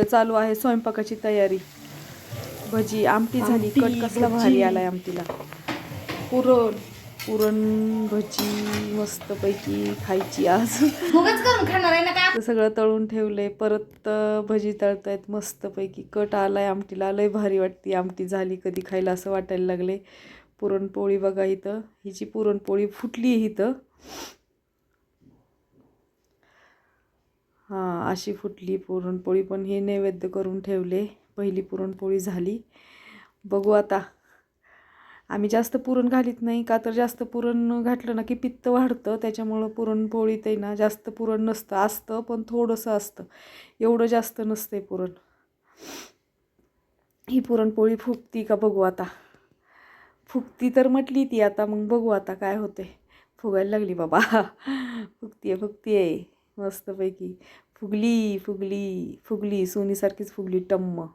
इथं चालू आहे स्वयंपाकाची तयारी. भजी आमटी झाली कट कसला. भारी आलाय आमटीला. पुरण पुरण भजी मस्तपैकी खायची आज. खाणार आहे ना सगळं तळून ठेवलंय परत भजी तळतायत मस्तपैकी कट आलाय आमटीला. लय भारी वाटते आमटी झाली कधी खायला असं वाटायला लागले पुरणपोळी बघा इथं. हिची पुरणपोळी फुटली इथं. हां अशी फुटली पुरणपोळी पण हे नैवेद्य करून ठेवले. पहिली पुरणपोळी झाली. बघू आता. आम्ही जास्त पुरण घालीत नाही का? तर जास्त पुरण घातलं ना की पित्त वाढतं. त्याच्यामुळं पुरणपोळीत आहे ना जास्त पुरण नसतं. असतं पण थोडंसं असतं. एवढं जास्त नसते पुरण. ही पुरणपोळी फुगती का बघू आता. फुगती तर म्हटली ती आता. मग बघू आता काय होते फुगायला लागली बाबा. फुगतीये आहे मस्तपैकी. फुगली फुगली फुगली सोनीसारखीच फुगली टम्म.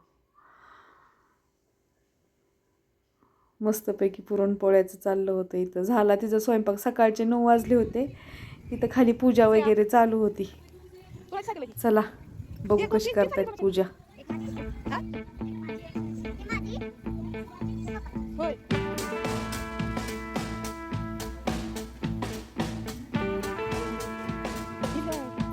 मस्तपैकी पुरणपोळ्याचं चाललं होतं इथं. झाला तिचा स्वयंपाक. सकाळचे नऊ वाजले होते. इथं खाली पूजा वगैरे चालू होती. चला बघू कशी करतायत पूजा. स्वामींना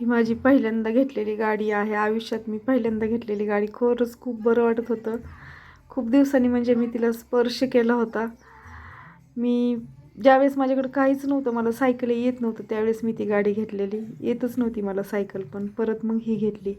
ही माझी पहिल्यांदा घेतलेली गाडी आहे. आयुष्यात मी पहिल्यांदा घेतलेली गाडी. खरंच खूप बरं वाटत होतं. खूप दिवसांनी म्हणजे मी तिला स्पर्श केला होता. मी ज्यावेळेस माझ्याकडे काहीच नव्हतं मला सायकल येत नव्हतं त्यावेळेस मी ती गाडी घेतलेली. येतच नव्हती मला सायकल पण. परत मग ही घेतली.